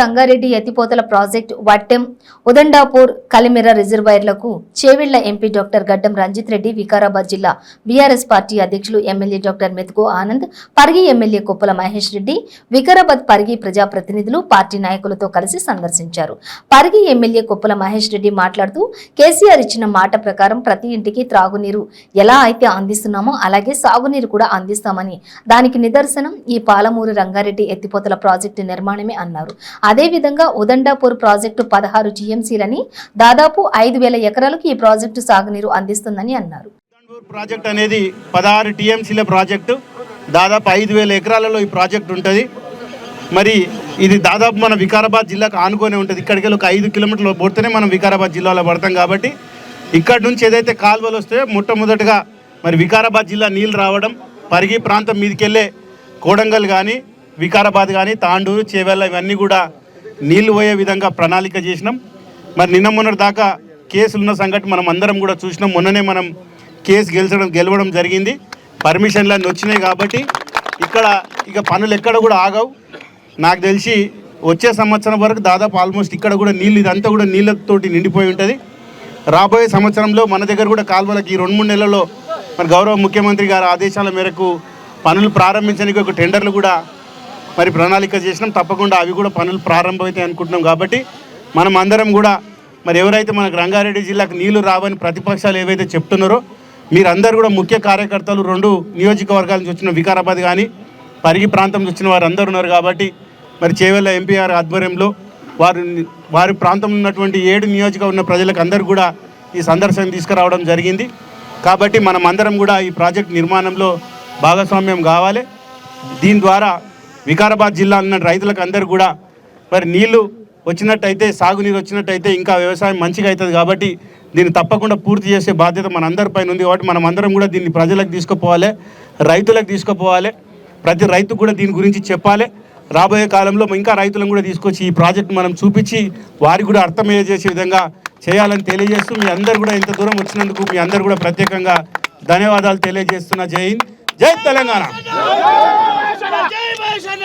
రంగారెడ్డి ఎత్తిపోతల ప్రాజెక్టు వట్టెం ఉదండాపూర్ కలిమిర రిజర్వాయర్లకు Chevella MP doctor Gaddam Ranjith Reddy Vikarabad జిల్లా బీఆర్ఎస్ పార్టీ అధ్యక్షులు MLA doctor Methuku Anand Parigi MLA Koppula Mahesh Reddy Vikarabad Parigi ప్రజాప్రతినిధులు party నాయకులతో కలిసి సందర్శించారు. పరిగి ఎమ్మెల్యే కొప్పుల మహేష్ రెడ్డి మాట్లాడుతూ కేసీఆర్ ఇచ్చిన మాట ప్రకారం ప్రతి ఇంటికి త్రాగునీరు ఎలా అయితే అందిస్తున్నామో అలాగే సాగునీరు కూడా అందిస్తామని దానికి నిదర్శనం ఈ పాలమూరు రంగారెడ్డి ఎత్తిపోతల ప్రాజెక్టు నిర్మాణమే అన్నారు. అదేవిధంగా ఉదండాపూర్ ప్రాజెక్టు పదహారు జీఎంసీలని దాదాపు ఐదు వేల ఎకరాలకు ఈ ప్రాజెక్టు సాగునీరు అందిస్తుందని అన్నారు. ప్రాజెక్ట్ అనేది పదహారు టీఎంసీల ప్రాజెక్టు. దాదాపు ఐదు వేల ఎకరాలలో ఈ ప్రాజెక్ట్ ఉంటుంది. మరి ఇది దాదాపు మన వికారాబాద్ జిల్లాకు ఆనుకొని ఉంటుంది. ఇక్కడికి ఒక ఐదు కిలోమీటర్లు పోతేనే మనం వికారాబాద్ జిల్లాలో పడతాం కాబట్టి ఇక్కడ నుంచి ఏదైతే కాలువలు వస్తాయో మొట్టమొదటిగా మరి వికారాబాద్ జిల్లా నీళ్ళు రావడం పరిగి ప్రాంతం మీదకెళ్ళే కోడంగల్ కానీ వికారాబాద్ కానీ తాండూరు చేవెళ్ళ ఇవన్నీ కూడా నీళ్ళు పోయే విధంగా ప్రణాళిక చేసినాం. మరి నిన్న మొన్నటి దాకా కేసులు ఉన్న సంగతి మనం అందరం కూడా చూసినాం. మొన్ననే మనం కేసు గెలిచడం గెలవడం జరిగింది. పర్మిషన్లు అన్నీ వచ్చినాయి కాబట్టి ఇక్కడ ఇక పనులు ఎక్కడ కూడా ఆగవు. నాకు తెలిసి వచ్చే సంవత్సరం వరకు దాదాపు ఆల్మోస్ట్ ఇక్కడ కూడా నీళ్ళు ఇదంతా కూడా నీళ్ళతోటి నిండిపోయి ఉంటుంది. రాబోయే సంవత్సరంలో మన దగ్గర కూడా కాల్వలకి ఈ రెండు మూడు నెలల్లో మరి గౌరవ ముఖ్యమంత్రి గారి ఆదేశాల మేరకు పనులు ప్రారంభించడానికి ఒక టెండర్లు కూడా మరి ప్రణాళిక చేసినాం. తప్పకుండా అవి కూడా పనులు ప్రారంభమవుతాయి అనుకుంటున్నాం. కాబట్టి మనం అందరం కూడా మరి ఎవరైతే మనకు రంగారెడ్డి జిల్లాకు నీళ్ళు రావని ప్రతిపక్షాలు ఏవైతే చెప్తున్నారో మీరందరూ కూడా ముఖ్య కార్యకర్తలు రెండు నియోజకవర్గాల నుంచి వచ్చిన వికారాబాద్ కానీ పరిగి ప్రాంతం నుంచి వచ్చిన వారు అందరూ ఉన్నారు కాబట్టి మరి చేవెళ్ళ ఎంపీఆర్ ఆధ్వర్యంలో వారు వారి ప్రాంతంలో ఉన్నటువంటి ఏడు నియోజకవర్గం ఉన్న ప్రజలకు అందరూ కూడా ఈ సందర్శన తీసుకురావడం జరిగింది. కాబట్టి మనం అందరం కూడా ఈ ప్రాజెక్ట్ నిర్మాణంలో భాగస్వామ్యం కావాలి. దీని ద్వారా వికారాబాద్ జిల్లా ఉన్న రైతులకు అందరూ కూడా మరి నీళ్ళు వచ్చినట్టయితే సాగునీరు వచ్చినట్టయితే ఇంకా వ్యవసాయం మంచిగా అవుతుంది కాబట్టి దీన్ని తప్పకుండా పూర్తి చేసే బాధ్యత మన అందరిపైన ఉంది కాబట్టి మనం అందరం కూడా దీన్ని ప్రజలకు తీసుకుపోవాలి రైతులకు తీసుకుపోవాలి. ప్రతి రైతు కూడా దీని గురించి చెప్పాలి. రాబోయే కాలంలో ఇంకా రైతులను కూడా తీసుకొచ్చి ఈ ప్రాజెక్ట్ మనం చూపించి వారికి కూడా అర్థమయ్యే చేసే విధంగా చేయాలని తెలియజేస్తూ మీ అందరు కూడా ఇంత దూరం వచ్చినందుకు మీ అందరు కూడా ప్రత్యేకంగా ధన్యవాదాలు తెలియజేస్తున్నా. జై హింద్ జై తెలంగాణ. జై భాషణ